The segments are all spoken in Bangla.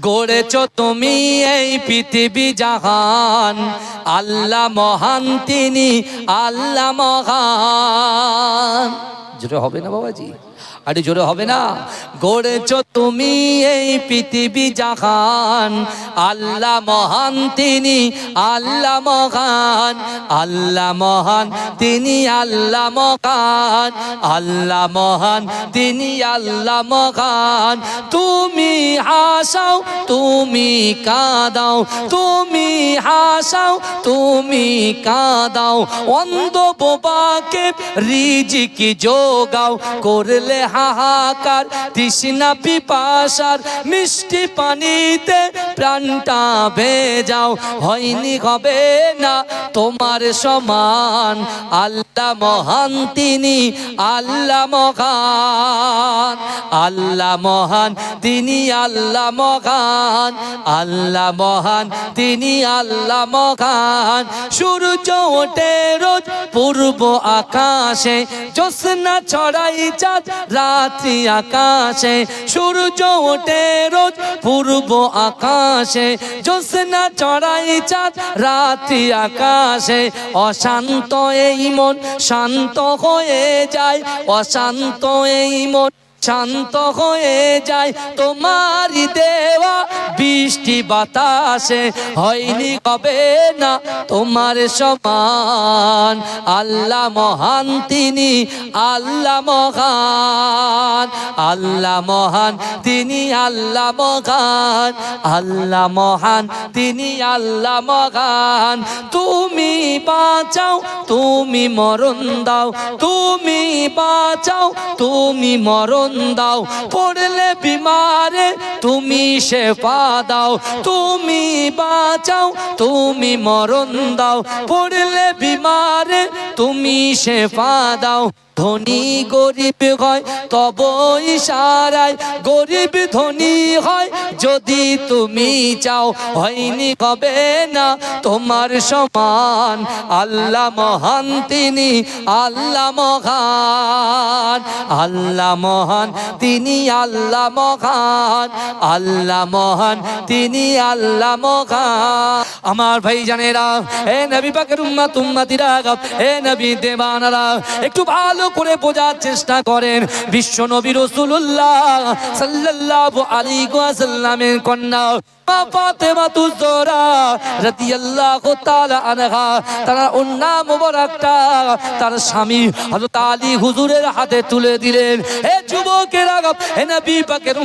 গড়েছ তুমি এই পৃথিবী জাহান। আল্লাহ মহান তিনি আল্লাহ মহান। যেটা হবে না বাবাজি? আরে জোরে হবে না। গড়েছ তুমি এই পৃথিবী জাহান। আল্লাহ মহান তিনি, আল্লাহ মহান। আল্লাহ মহান তিনি, আল্লাহ মহান। আল্লাহ মহান তিনি, আল্লাহ মহান। তুমি হাসাও, তুমি কাঁদাও। তুমি হাসাও, তুমি কাঁদাও। অন্ধ বোবাকে রিজিকি যোগাও। করলে হাহাকার, তৃষ্ণা পিপাসার মিষ্টি পানিতে প্রাণটা ভেজাও। হয়নি, হবে না তোমার সমান। আল্লাহ মহান তিনি, আল্লাহ মহান। আল্লাহ মহান তিনি, আল্লাহ মহান। আল্লাহ মহান তিনি, আল্লাহ মহান। সূর্য ওঠে রোজ পূর্ব আকাশে, জ্যোৎস্না ছড়াই চাঁদ রাত্রি আকাশে, সূর্য ওঠে রোজ, পূর্ব আকাশে। জ্যোৎস্না চড়াই চাঁদ রাত্রি আকাশে। অশান্ত এই মন শান্ত হয়ে যায়, অশান্ত এই মন। শান্ত হয়ে যায়। তোমারই দেওয়া বৃষ্টি বাতাসে। হয়নি কবে না তোমার সমান। আল্লাহ মহান তিনি, আল্লাহ মহান। আল্লাহ মহান তিনি, আল্লাহ মহান। আল্লাহ মহান তিনি, আল্লাহ মহান। তুমি বাঁচাও, তুমি মরণ দাও। তুমি বাঁচাও, তুমি মরণ দাও পড়লে বিমারে তুমি শেফা দাও, তুমি বাঁচাও, তুমি মরণ দাও, পড়লে বিমারে তুমি শেফা দাও। ধনী গরিব হয় তব ইশারায় গরিব ধনী হয়, যদি তুমি চাও, হয়নি হবে না তোমার সমান। আল্লাহ মহান তিনি, আল্লাহ মহান আল্লাহ মহান তিনি আল্লাহ মহান আল্লাহ মহান, তিনি আল্লাহ মহান। আমার ভাই জানেরা এ নবী পাকের উম্মাত, উম্মাতিরা, এ নবী দেবানারা একটু ভালো করে বোঝার চেষ্টা করেন। বিশ্ব নবী রসুল্লাহ সাল্লাল্লাহু আলাইহি ওয়াসাল্লামের কন্যা তার স্বামী আলী হাতে তুলে দিলেন। হে নবী পাকের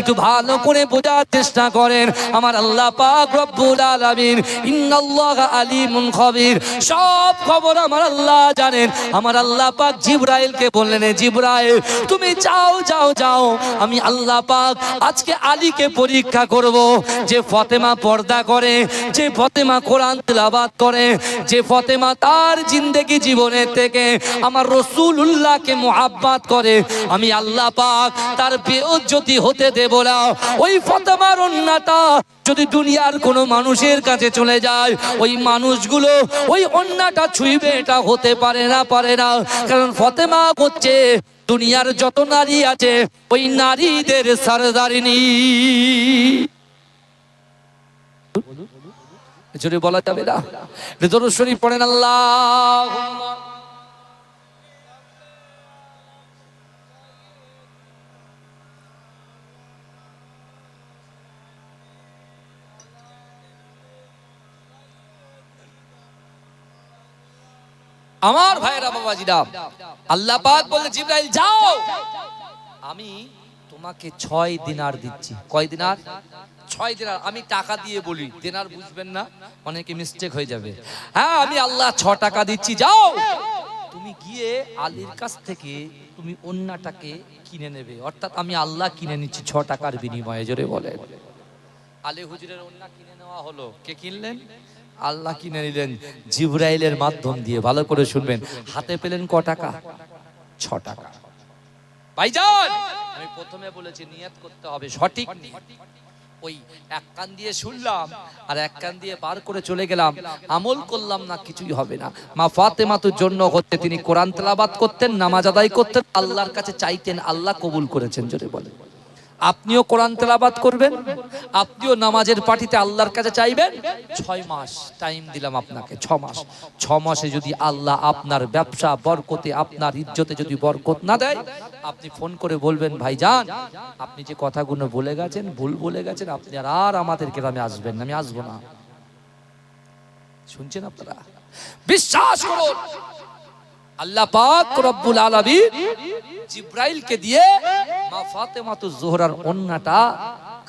একটু ভালো করে বোঝার চেষ্টা করেন। আমার আল্লাহ পাক রব্বুল আলামিন ইন্নাল্লাহা আলিমুন খবীর। সব খবর আমার আল্লাহ জানেন। আমার আল্লাহ পাক জিব্রাইলকে বললেন জিব্রাইল, তুমি যাও যাও যাও। আমি আল্লাহ পাক আজকে আলীকে পরীক্ষা করব। যে ফতেমা পর্দা করে, যে ফতেমা কোরআন তেলাবাত করে, যে ফতেমা তার জিন্দেগি জীবনের থেকে আমার রসুল্লাহকে মোহাব্বাত করে আমি আল্লাহ পাক তার বেউজ্জতি হতে দেব না। ওই ফতেমার অন্যতা যদি দুনিয়ার কোনো মানুষের কাছে চলে যায়, ওই মানুষগুলো ওই অন্যটা ছুঁইবে, এটা হতে পারে না পারে না। কারণ ফতেমা হচ্ছে দুনিয়ার যত নারী আছে, ওই নারীদের সারদারিনী। বলা যাবে না? শরীফ পড়েন আল্লাহ আমার ভাইরা বাবাজিরা, আল্লাহ পাক বলে জিব্রাইল, যাও। আমি তোমাকে ছয় দিনার দিচ্ছি। কয় দিনার? ছয় দিনার। আমি টাকা দিয়ে বলি, দিনার বুঝবেন না, অনেকে মিস্টেক হয়ে যাবে। হ্যাঁ আমি আল্লাহ ছ টাকা দিচ্ছি, যাও। তুমি গিয়ে আলীর কাছ থেকে তুমি অন্যটাকে কিনে নেবে। অর্থাৎ আমি আল্লাহ কিনে নিচ্ছি ছ টাকার বিনিময়ে, জোরে বলে আলী হুজুরের অন্য কিনে নেওয়া হলো। কে কিনলেন? আল্লাহ কিনে নিলেন জিব্রাইলের মাধ্যম দিয়ে। ভালো করে শুনবেন। হাতে পেলেন ক টাকা? ছ টাকা। ভাইজান, আমি প্রথমে বলেছি নিয়ত করতে হবে, সঠিক ওই এক কান দিয়ে শুনলাম আর এক কান দিয়ে বার করে চলে গেলাম। আমল করলাম না, কিছুই হবে না। মা ফাতেমাতুর জন্য হচ্ছে, তিনি কোরআন তেলাবাত করতেন, নামাজ আদায় করতেন, আল্লাহর কাছে চাইতেন, আল্লাহ কবুল করেছেন, জোরে বলে আপনিও কোরআন তেলাবাদ করবেন, আপনিও নামাজের পার্টিতে আল্লাহর কাছে চাইবেন, ছয় মাস টাইম দিলাম আপনাকে, ছ মাস। ছ মাসে যদি আল্লাহ আপনার ব্যবসা, বরকতে, আপনার ইজ্জতে যদি বরকত না দেয়, আপনি ফোন করে বলবেন ভাই যান আপনি যে কথাগুলো বলে গেছেন, ভুল বলে গেছেন, আপনি আর আর আমাদের গ্রামে আসবেন আমি আসব না। শুনছেন আপনারা? বিশ্বাস করুন আল্লাহ পাক রব্বুল আলামিন জিব্রাইলকে দিয়ে মা ফাতেমাতু জোহরার অন্যটা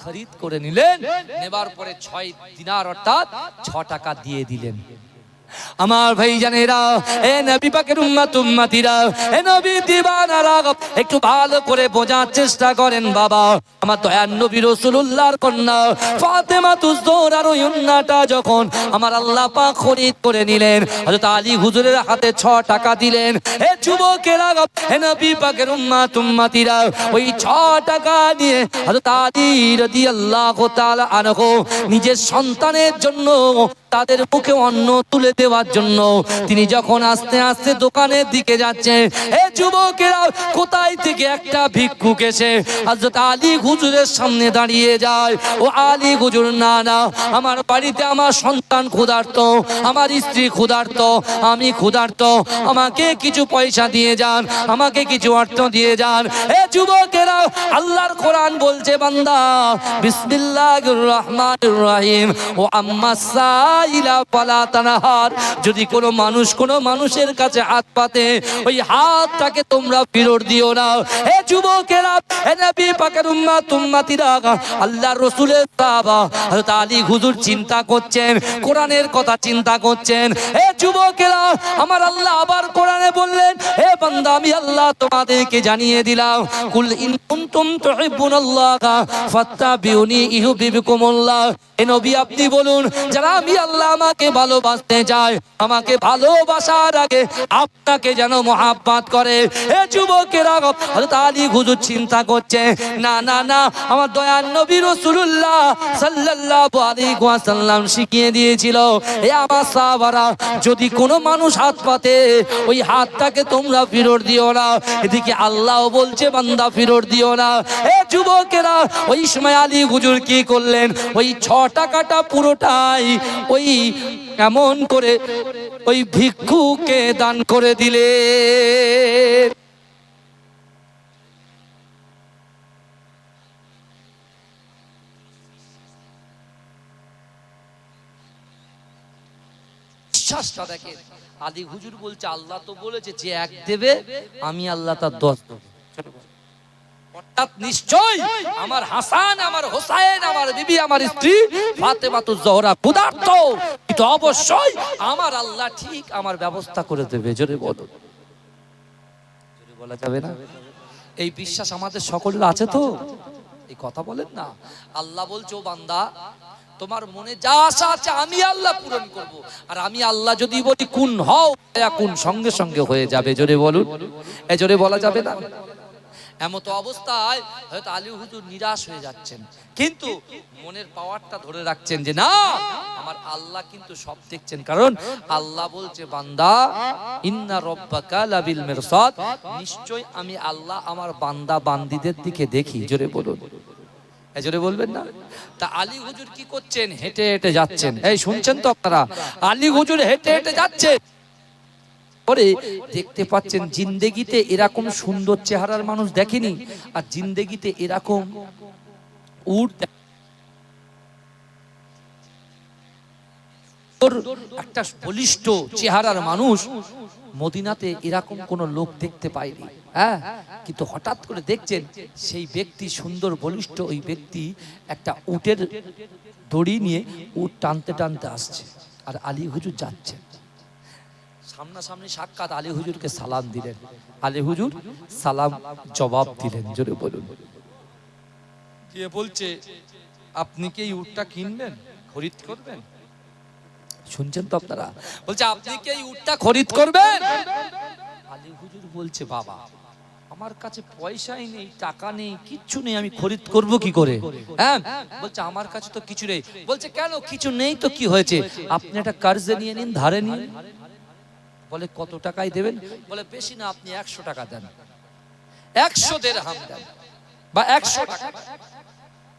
খরিদ করে নিলেন। নেবার পরে ছয় দিনার অর্থাৎ ছ টাকা দিয়ে দিলেন। আমার ভাই জানেরা এ নবী পাকের উম্মত, উম্মতিরা, এ নবী দিবানারা, একটু ভালো করে বোঝার চেষ্টা করেন বাবা। আমার দয়ার নবী রাসূলুল্লাহর কন্যা ফাতেমা তুজোরার ওই উন্নাটা যখন আমার আল্লাহ পাক খরিদ করে নিলেন, হযরত আলী হুজুরের হাতে 6 টাকা দিলেন এ যুবকেরা এ নবী পাকের উম্মত, উম্মতিরা, ওই 6 টাকা দিয়ে হযরত আলী রাদিয়াল্লাহু তাআলা আনহু নিজের সন্তানের জন্য তাদের মুখে অন্ন তুলে দেওয়ার জন্য। তিনি যখন আস্তে আস্তে দোকানের দিকে যাচ্ছে, এ যুবকেরা, কোথায় থেকে একটা ভিক্ষুক এসে? হযরত আলী হুজুরের সামনে দাঁড়িয়ে যায়। ও আলী হুজুর, না না, আমার বাড়িতে আমার সন্তান ক্ষুধার্ত, আমার স্ত্রী ক্ষুধার্ত, আমি ক্ষুধার্ত, আমাকে কিছু পয়সা দিয়ে যান, আমাকে কিছু অর্থ দিয়ে যান। এ যুবকেরা, আল্লাহর কোরআন বলছে, বান্দা, বিসমিল্লাহির রহমানির রহিম, ও আম্মা ফালা তানহার। যদি কোনো মানুষ কোনো মানুষের কাছে হাত পাতে, ওই হাতটাকে তোমরা ফেরত দিও না। এ যুবকেরা এ নবী পাকের আল্লাহর রাসূলের হযরত আলী হুজুর চিন্তা করছেন, কোরআনের কথা চিন্তা করছেন। এ যুবকেরা, আমার আল্লাহ আবার কোরআনে বললেন, হে বান্দা, আমি আল্লাহ তোমাদেরকে জানিয়ে দিলাম, কুল ইন কুনতুম ফাত্তাবিউনি নবী, আপনি বলুন, যারা আমি আল্লাহ আমাকে ভালোবাসতে চায়, আমাকে ভালোবাসার আগে আপনাকে যেন মহাব্বাত করে। এ যুবকেরা হযরত আলী হুজুর চিন্তা করছে, না না না, আমার দয়ার নবী রাসূলুল্লাহ সাল্লাল্লাহু আলাইহি ওয়াসাল্লাম শিখিয়ে দিয়েছিল। এ আমার সাহাবারা, যদি কোনো মানুষ হাত পাতে, ওই হাতটাকে তোমরা ফিরত দিও না। এদিকে আল্লাহ বলছে, বান্দা, ফিরত দিও না। এ যুবকেরা, ওই সময় আলী হুজুর কি করলেন? ওই ছ টাকাটা পুরোটাই ওই এমন করে ওই ভিক্ষুকে দান করে দিলে? আলী হুজুর বলছে, আল্লাহ তো বলেছে যে এক দেবে, আমি আল্লাহ তার দশ দেবো। নিশ্চয় আমার হাসান, আমার হোসাইন, আমার বিবি, আমার স্ত্রী ফাতেমা তু জহরা কিন্তু অবশ্যই আমার আল্লাহ ঠিক আমার ব্যবস্থা করে দেবে। জোরে জোরে বলা যাবে না? এই বিশ্বাস আমাদের সকলের আছে তো? এই কথা বলেন না। আল্লাহ বলছো বান্দা, তোমার মনে যা আশা আছে আমি আল্লাহ পূরণ করব। আর আমি আল্লাহ যদি বলি, কোন হও কোন সঙ্গে সঙ্গে হয়ে যাবে। জোরে বলুন। এ জোরে বলা যাবে না? এমত অবস্থায় হয়তো আলী হুজুর নিরাশ হয়ে যাচ্ছেন। কিন্তু মনের পাওয়ারটা ধরে রাখছেন যে, না, আমার আল্লাহ কিন্তু সব দেখছেন। কারণ আল্লাহ বলছে, বান্দা, ইন্না রব্বাকা লাবিল মিরসাদ। নিশ্চয় আমি আল্লাহ আমার বান্দা বান্দিদের দিকে দেখি। জোরে বলুন। জোরে বলবেন না? তা আলী হুজুর কি করছেন? হেঁটে হেঁটে যাচ্ছেন। এই শুনছেন তো আপনারা? আলী হুজুর হেঁটে হেঁটে যাচ্ছে পরে দেখতে পাচ্ছেন জিন্দেগিতে এরকম সুন্দর চেহারার মানুষ দেখেনি, আর জিন্দেগিতে এরকম উট একটা বলিষ্ঠ চেহারার মানুষ মদিনাতে এরকম কোন লোক দেখতে পায়নি হ্যাঁ? কিন্তু হঠাৎ করে দেখছেন সেই ব্যক্তি সুন্দর বলিষ্ঠ ওই ব্যক্তি একটা উটের দড়ি নিয়ে উট টানতে টানতে আসছে, আর আলী হুজুর যাচ্ছেন। সামনাসামনি সাক্ষাৎ আলী হুজুরকে সালাম দিলেন। আলী হুজুর সালাম জবাব দিলেন জোরে বলুন। দিয়ে বলছে আপনি কি এই উটটা কিনবেন? খরিদ করবেন? শুনছেন তো আপনারা? বলছে আপনি কি এই উটটা খরিদ করবেন? আলী হুজুর বলছে বাবা আমার কাছে পয়সাই নেই টাকা নেই কিচ্ছু নেই আমি খরিদ করব কি করে? হ্যাঁ? বলছে আমার কাছে তো কিছু নেই। বলছে কেন? কিছু নেই তো কি হয়েছে? আপনি একটা কার্জে নিয়ে নিন ধারে নিন। বলে, কত টাকায় দেবেন? বলে, বেশি না, আপনি একশো টাকা দেন। একশো দেড় হাম দেন বা একশো টাকা।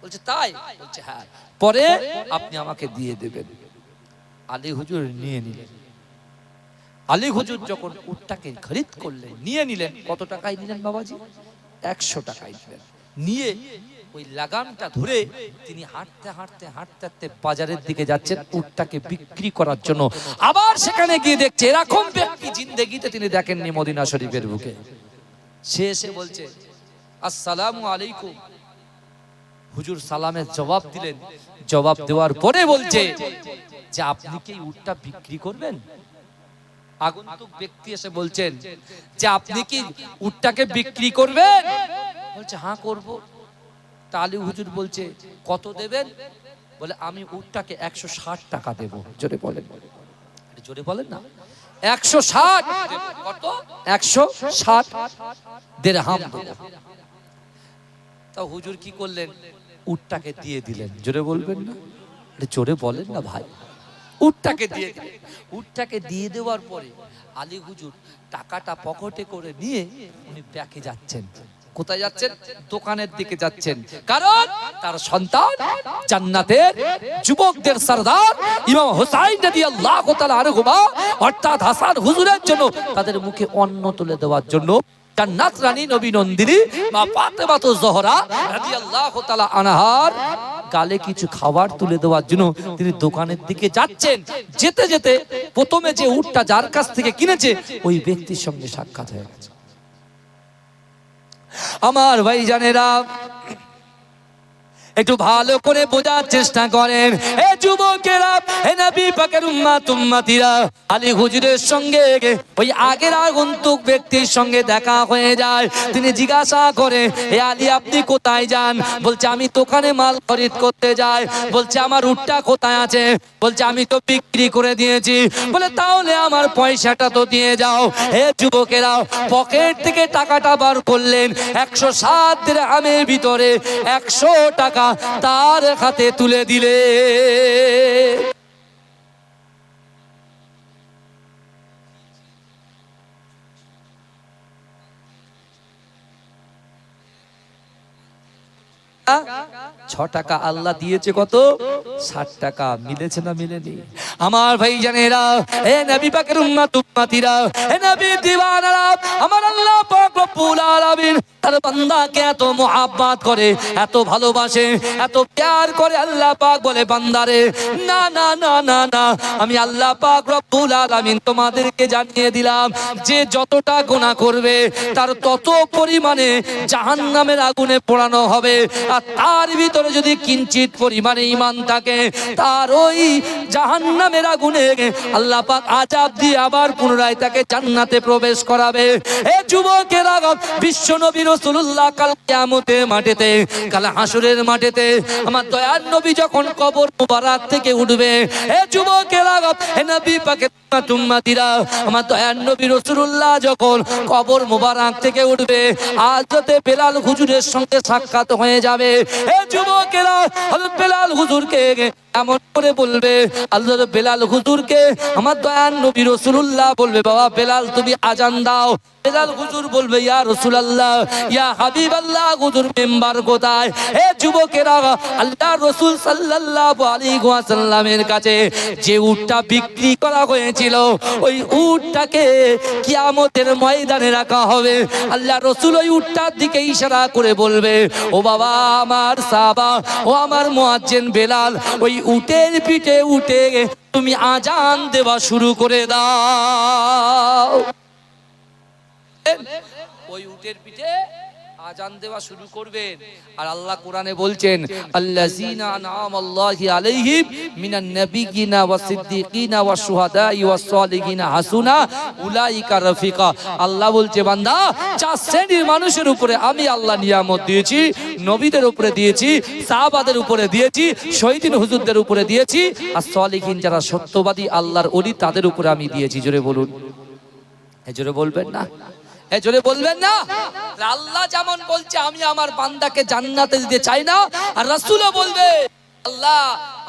বলছে, তাই? বলছে হ্যাঁ। পরে আপনি আমাকে দিয়ে দেবেন। আলী হুজুর নিয়ে নিলেন। আলী হুজুর যখন উটটাকে খরিদ করলেন, নিয়ে নিলেন, কত টাকায় নিলেন বাবাজি? একশো টাকায় নিলেন। নিয়ে ওই লাগামটা ধরে তিনি হাঁটতে হাঁটতে হাঁটতে হাঁটতে বাজারের দিকে যাচ্ছেন উটটাকে বিক্রি করার জন্য। আবার সেখানে গিয়ে দেখছে এরকম ব্যক্তি জিন্দেগিতে তিনি দেখেননি মদিনা শরীফের বুকে। সে এসে বলছে, আসসালামু আলাইকুম। হুজুর সালামের জবাব দিলেন। জবাব দেওয়ার পরে বলছে, যে আপনি কি উটটা বিক্রি করবেন? আগন্তুক ব্যক্তি এসে বলছেন, যে আপনি কি উটটাকে বিক্রি করবেন? বলছে হ্যাঁ করব। তালি হুজুর বলছে, কত দেবেন? বলে, আমি উটটাকে একশো ষাট টাকা দেব। জোরে বলেন। জোরে বলেন না। একশো ষাট কত? একশো ষাট দেড় হাম তা হুজুর কি করলেন? উটটাকে দিয়ে দিলেন। জোরে বলবেন না? জোরে বলেন না ভাই। উটটাকে দিয়ে দিলেন। উটটাকে দিয়ে দেওয়ার পরে আলী হুজুর টাকাটা পকেটে করে নিয়ে উনি ব্যাকে যাচ্ছেন। কোথায় যাচ্ছেন? দোকানের দিকে যাচ্ছেন। কারণ তার সন্তান জান্নাতের যুবকদের সরদার ইমাম হোসাইন রাদিয়াল্লাহু তাআলা আনহুমা, অর্থাৎ হাসান হুজুরের জন্য তাদের মুখে অন্ন তুলে দেওয়ার জন্য জান্নাত রানী নবী নন্দিনী মা ফাতেমাতু জোহরা রাদিয়াল্লাহু তাআলা আনহার গালে কিছু খাবার তুলে দেওয়ার জন্য তিনি দোকানের দিকে যাচ্ছেন। যেতে যেতে প্রথমে যে উটটা যার কাছ থেকে কিনেছে, ওই ব্যক্তির সঙ্গে সাক্ষাৎ হয়ে গেছে। আমার ভাই জানেরা একটু ভালো করে বোঝার চেষ্টা করেন। এ যুবকেরা হে নবী পাকের উম্মাত উম্মাতিরা, আলী হুজুরের সঙ্গে, ওই আগের আগন্তুক ব্যক্তির সঙ্গে দেখা হয়ে যায়। তিনি জিজ্ঞাসা করে হে আলী, আপনি কোথায় যান? বলছে, আমি দোকানে মাল খরিদ করতে যাই। বলছে, আমার উটটা কোথায় আছে? বলছে, আমি তো বিক্রি করে দিয়েছি। বলে, তাহলে আমার পয়সাটা তো দিয়ে যাও। হে যুবকেরা, পকেট থেকে টাকাটা বার করলেন। একশো সাত আমের ভিতরে একশো টাকা তার হাতে তুলে দিলে। ছ টাকা আল্লাহ দিয়েছে কত? ষাট টাকা। মিলেছে না মিলেনি? আমার ভাই জানেরা হে নবী পাকের উম্মাত উম্মাতিরা হে নবী দিওয়ানারা, আমার আল্লাহ পাক রব্বুল আলামিন তার বান্দাকে এত মোহাব্বত করে, এত ভালোবাসে, এত প্যার করে আল্লাহ পাক বলে, বান্দারে, না না না না না, আমি আল্লাহ পাক রব্বুল আলামিন তোমাদেরকে জানিয়ে দিলাম, যে যতটা গোনা করবে, তার তত পরিমাণে জাহান্নামের আগুনে পোড়ানো হবে, আর তার ভিতরে যদি কিঞ্চিত পরিমাণে ইমান থাকে, তার ওই জাহান্নামের আগুনে আল্লাহ পাক আজাব দিয়ে আবার পুনরায় তাকে জান্নাতে প্রবেশ করাবে। এ যুবকেরা, বিশ্ব নবী রাসূলুল্লাহ কাল কিয়ামতে কাল হাসরের আমার দয়ার নবী যখন কবর থেকে উঠবে যুবকেরা নবী পাকে তুম্মাতিরা আমার দয়ার নবী রাসূলুল্লাহ যখন কবর মুবারক থেকে উঠবে আজতে বেলাল হুজুরের সঙ্গে সাক্ষাৎ হয়ে যাবে। যুবকেরা বেলাল হুজুরকে এমন করে বলবে আল্লাহ বেলাল হুজুরকে, আমার দয়ান নবী রসুল্লাহ বলবে, বাবা বেলাল, তুমি আজান দাও। বেলাল হুজুর বলবে, ইয়া রসুলাল্লাহ, ইয়া হাবিব আল্লাহ হুজুর মেম্বার কোথায়? হে যুবকেরা আল্লাহ রসুল সাল্লাল্লাহু আলাইহি ওয়াসাল্লামের কাছে যে উটটা বিক্রি করা হয়েছিল, ওই উটটাকে কিয়ামতের ময়দানে রাখা হবে। আল্লাহ রসুল ওই উটটার দিকে ইশারা করে বলবে, ও বাবা, আমার সাবা ও আমার মুয়াজ্জিন বেলাল, ওই উটের পিঠে উঠে তুমি আজান দেওয়া শুরু করে দাও। ওই উটের পিঠে আজান দেওয়া শুরু করবেন। আর আল্লাহ কোরআনে বলছেন, আল্লাযীনা আনআমাল্লাহি আলাইহিম মিনান নাবিয়িনা ওয়াস সিদ্দিকিনা ওয়াস শুহাদাই ওয়াস সালিহিনা হাসুনা, উলাইকা রাফিকা। আল্লাহ বলছে, বান্দা, চার শ্রেণির মানুষের উপরে আমি আল্লাহ নিয়ামত দিয়েছি, নবীদের উপরে দিয়েছি, সাহাবাদের উপরে দিয়েছি, শহীদিন হুজুরদের উপরে দিয়েছি, আর সালিহিন যারা সত্যবাদী, আল্লাহর ওলি তাদের উপরে আমি দিয়েছি। জোরে বলুন। জোরে বলবেন না? জোরে বলবেন না? আল্লাহ যেমন বলছে, আমি আমার বান্দাকে জান্নাতে দিতে চাই না, আর রাসুলও বলবে, আল্লাহ,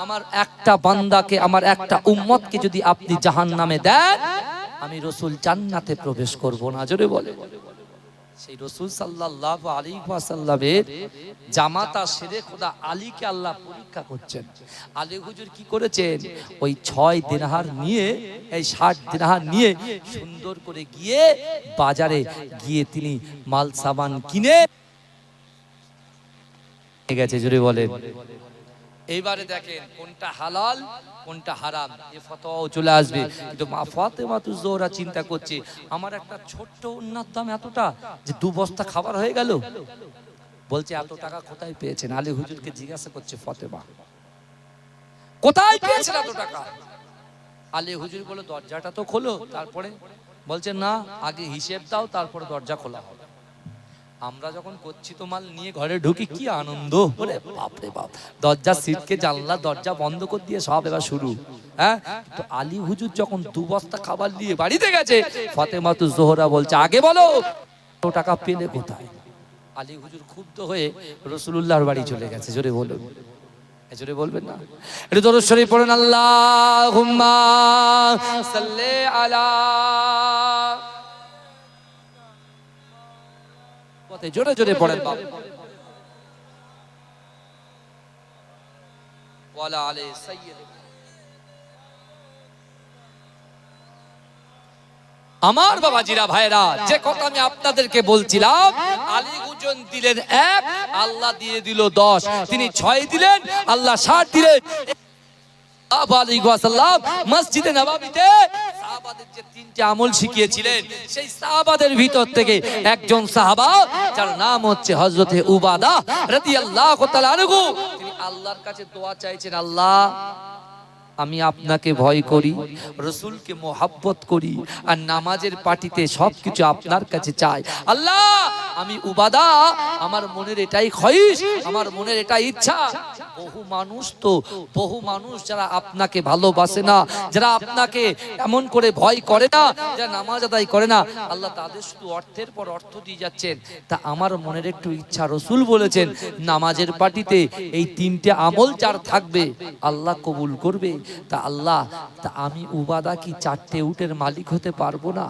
আমার একটা বান্দাকে, আমার একটা উম্মতকে যদি আপনি জাহান্নামে দেন, আমি রসুল জান্নাতে প্রবেশ করব না। জোরে বলে। সেই রসুল সাল্লাহ আলী ওয়াসাল্লামের জামাতা সেরে খোদা আলীকে আল্লাহ পরীক্ষা করছেন। আলী হুজুর কি করেছেন? ওই ছয় দিনহার নিয়ে, এই ষাট দিনহার নিয়ে সুন্দর করে গিয়ে বাজারে গিয়ে তিনি মাল সাবান কিনে গেছে জুড়ে বলেন। এইবারে দেখেন কোনটা হালাল, কোনটা হারাম। এ ফতোয়াও চলে আসবে। কিন্তু মা ফাতেমা তু জোহরা চিন্তা করছে, আমার একটা ছোট্ট উন্নার দাম এতটা যে দু বস্তা খাবার হয়ে গেল? বলছে, এত টাকা কোথায় পেয়েছেন? আলী হুজুরকে জিজ্ঞাসা করছে ফতেমা, কোথায় পেয়েছেন এত টাকা? আলী হুজুর বলে দরজাটা তো খোলো। তারপরে বলছে, না, আগে হিসেব দাও, তারপরে দরজা খোলা হবে। আমরা যখন করছি তো মাল নিয়ে ঘরে ঢুকি, কি আনন্দ? বলে বাপরে বাপ। দরজা সিটকে জানলা, দরজা বন্ধ করে দিয়ে সব এবার শুরু। হ্যাঁ? তো আলী হুজুর যখন দু বস্তা খাবার নিয়ে বাড়িতে গেছে, ফতেমা তু জোহরা বলছে, আগে বলো টাকা পেলে কোথায়? আলী হুজুর ক্ষুব্ধ হয়ে রসুলুল্লাহর বাড়ি চলে গেছে। জোরে বলুন। জোরে বলবেন না? এটা দরুদ শরীফ পড়েন সাল্লি আলা পথে জোরে জোরে পড়েন বাবা ওয়ালা আলে সাইয়্যিদ। আমার বাবাজিরা ভাইরা যে কথা আমি আপনাদেরকে বলছিলাম আলী হুজুর দিলেন এক আল্লাহ দিয়ে দিল দশ। তিনি ছয় দিলেন আল্লাহ ষাট দিলেন। মসজিদে নবাবিতে যে আমল শিখিয়েছিলেন, সেই সাহাবাদের ভিতর থেকে একজন নাম হচ্ছে হজরতে উবাদা আল্লাহর কাছে দোয়া চাইছেন, আল্লাহ আমি আপনাকে ভয় করি, রসুলকে মোহাব্বত করি, আর নামাজের পার্টিতে সবকিছু আপনার কাছে চাই। আল্লাহ, আমি উবাদা, আমার মনের এটাই খয়িস আমার মনের এটাই ইচ্ছা। বহু মানুষ তো, বহু মানুষ যারা আপনাকে ভালোবাসে না, যারা আপনাকে এমন করে ভয় করে না, যারা নামাজ আদায় করে না, আল্লাহ তাদের শুধু অর্থের পর অর্থ দিয়ে যাচ্ছেন। তা আমার মনের একটু ইচ্ছা, রসুল বলেছেন, নামাজের পার্টিতে এই তিনটে আমল যার থাকবে, আল্লাহ কবুল করবে। তা আল্লাহ, তা আমি উবাদা কি চারটে উটের মালিক হতে পারব না?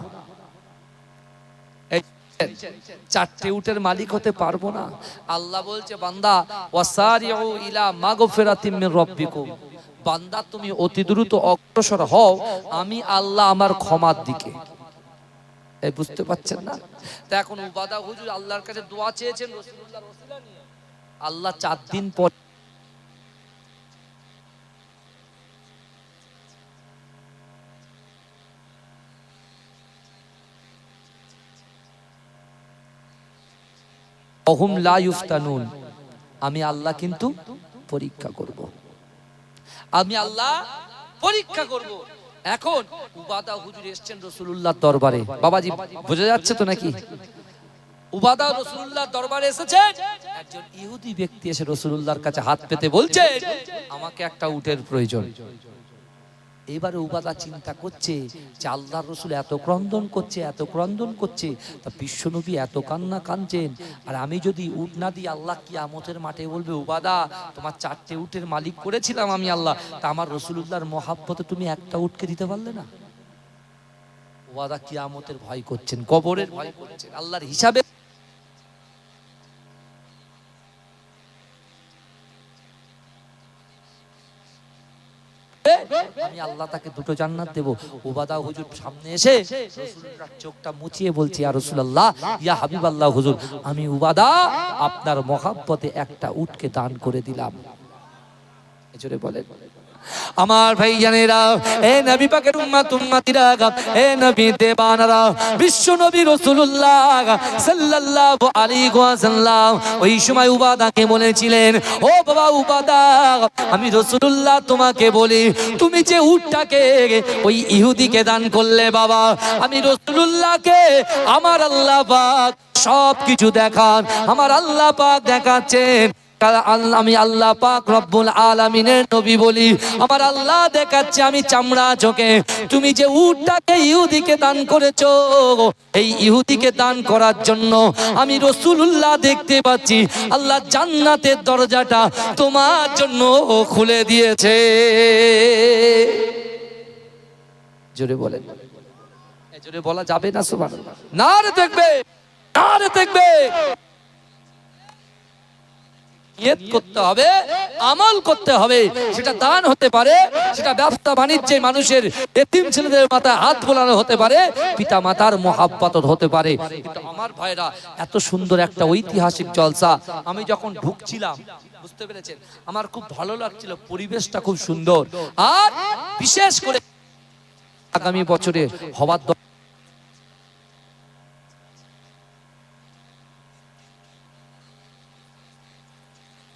চারটে উটের মালিক হতে পারব না? আল্লাহ বলছে, বান্দা, ওয়াসারিউ ইলা মাগফিরাতিম মির রাব্বিকুম। বান্দা, তুমি অতি দ্রুত অগ্রসর হও, আমি আল্লাহ আমার ক্ষমার দিকে। এই বুঝতে পারছেন না? তা এখন উবাদা হুজুর আল্লাহর কাছে দোয়া চেয়েছেন নিয়ে। আল্লাহ চার দিন পর অহুম লা ইউফতানুন। আমি আল্লাহ কিন্তু পরীক্ষা করব। আমি আল্লাহ পরীক্ষা করব। এখন উবাদা হুজুর এসেছেন রসুলুল্লাহ দরবারে। বাবাজি, বোঝা যাচ্ছে তো নাকি? উবাদা রসুলুল্লাহ দরবারে এসেছেন। একজন ইহুদি ব্যক্তি এসে রসুলুল্লাহর কাছে হাত পেতে বলছে, আমাকে একটা উটের প্রয়োজন। এবারে উবাদা চিন্তা করছে যে আল্লাহ রসুল এত ক্রন্দন করছে, এত ক্রন্দন করছে, তা বিশ্বনবী এত কান্না কাঁদছেন। আর আমি যদি উট না দিই, আল্লাহ কি আমতের মাঠে বলবে, উবাদা, তোমার চারটে উটের মালিক করেছিলাম আমি আল্লাহ। তা আমার রসুলুল্লাহর মহাব্বতে তুমি একটা উটকে দিতে পারলে না? ওয়াদা কিয়ামতের ভয় করছেন, কবরের ভয় করছেন, আল্লাহর হিসাবে আমি আল্লাহ তাকে দুটো জান্নাত দেব। উবাদা হুজুর সামনে এসে চোখটা মুছিয়ে বলছি আর রসুল্লাহ ইয়া হাবিব আল্লাহ হুজুর, আমি উবাদা আপনার মহাব্বতে একটা উটকে দান করে দিলাম। বলে বলেন। আমার ভাই জানেরা এ নবী পাকের উম্মাত, উম্মাতিরা এ নবী দেবানারা, বিশ্ব নবী রাসূলুল্লাহ সাল্লাল্লাহু আলাইহি ওয়াসাল্লাম। ওই সময় উবাদাকে বলেছিলেন, ও বাবা উবাদা আমি রাসূলুল্লাহ তোমাকে বলি, তুমি যে উটটাকে ওই ইহুদিকে দান করলে বাবা, আমি রাসূলুল্লাহকে আমার আল্লাহ পাক সব কিছু দেখান, আমার আল্লাহ পাক দেখাচ্ছেন আমি আল্লাহ পাক রব্বুল আলামিনের নবী বলি। আমার আল্লাহ দেখাচ্ছে আমি চামড়া চোখে। তুমি যে উটটাকে ইহুদিকে দান করেছ, এই ইহুদিকে দান করার জন্য আমি রসুলুল্লাহ দেখতে পাচ্ছি। আল্লাহ জান্নাতের দরজাটা তোমার জন্য খুলে দিয়েছে। জোরে বলেন। জোরে বলা যাবে না, সুবহানাল্লাহ। না দেখবে আরে দেখবে। নিয়ত করতে হবে, আমল করতে হবে। সেটা দান হতে পারে, সেটা ব্যবসা বাণিজ্যে মানুষের এতিম ছেলেদের মাথায় হাত বোলানো হতে পারে পিতা মাতার মহাব্বত হতে পারে। কিন্তু আমার ভাইরা, এত সুন্দর একটা ঐতিহাসিক জলসা। আমি যখন ঢুকছিলাম, বুঝতে পেরেছেন? আমার খুব ভালো লাগছিল, পরিবেশটা খুব সুন্দর। আর বিশেষ করে আগামী বছরে হওয়ার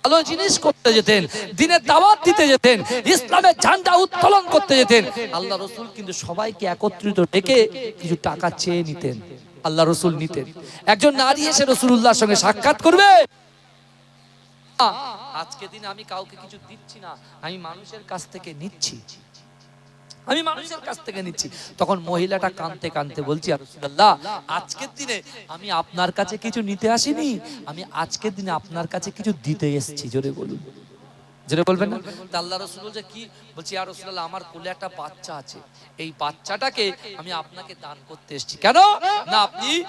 ভালো জিনিস করতে যেতেন, দিনের দাওয়াত দিতে যেতেন, ইসলামের ঝান্ডা উত্তোলন করতে যেতেন। আল্লাহ রসুল কিন্তু সবাইকে একত্রিত ডেকে কিছু টাকা চেয়ে নিতেন। আল্লাহ রসুল নিতেন। একজন নারী এসে রসুল্লাহর সঙ্গে সাক্ষাৎ করবে। আজকে দিন আমি কাউকে কিছু দিচ্ছি না, আমি মানুষের কাছ থেকে নিচ্ছি। আমি মানুষের কাছ থেকে নিচ্ছি। তখন মহিলাটা কানতে কানতে বলছি "ইয়া রাসূলুল্লাহ, আজকের দিনে আমি আপনার কাছে কিছু নিতে আসিনি। আমি আজকের দিনে আপনার কাছে কিছু দিতে এসেছি। জোরে বলুন। জোরে বলবেন না? আল্লাহ রসুল বলছে, কি? বলছি, আর রসুল্লাহ আমার কোলে একটা বাচ্চা আছে। এই বাচ্চাটাকে আমি আপনাকে দান করতে এসেছি। কেন? না আপনি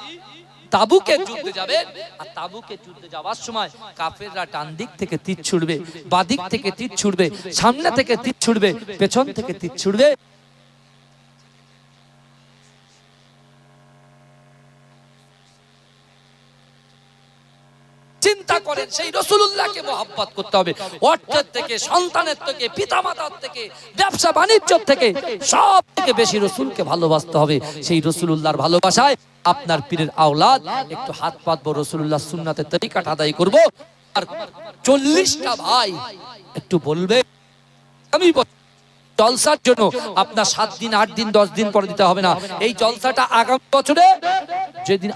তাবুকে যুদ্ধে যাবেন আর তাবুকে যুদ্ধে যাওয়ার সময় কাফেররা ডান দিক থেকে তীর ছুড়বে বাদিক থেকে তীর ছুড়বে, সামনে থেকে তীর ছুড়বে, পেছন থেকে তীর ছুড়বে চিন্তা করেন, সেই রসুল্লাহকে মোহাব্বত করতে হবে। অর্থের থেকে, সন্তানের থেকে, পিতামাতার থেকে, ব্যবসা বাণিজ্য থেকে, সব থেকে বেশি রসুলকে ভালোবাসতে হবে। সেই রসুল্লাহর ভালোবাসায় আপনার পীরের আওলাদ একটু হাত পাতবো রসুল্লাহ সুন্নাতের তরিকাটা আদায় করব। আর চল্লিশটা ভাই একটু বলবে, আমি জলসার জন্য আপনার সাত দিন, আট দিন, দশ দিন পরে দিতে হবে না। এই জলসাটা আগামী বছরে যেদিন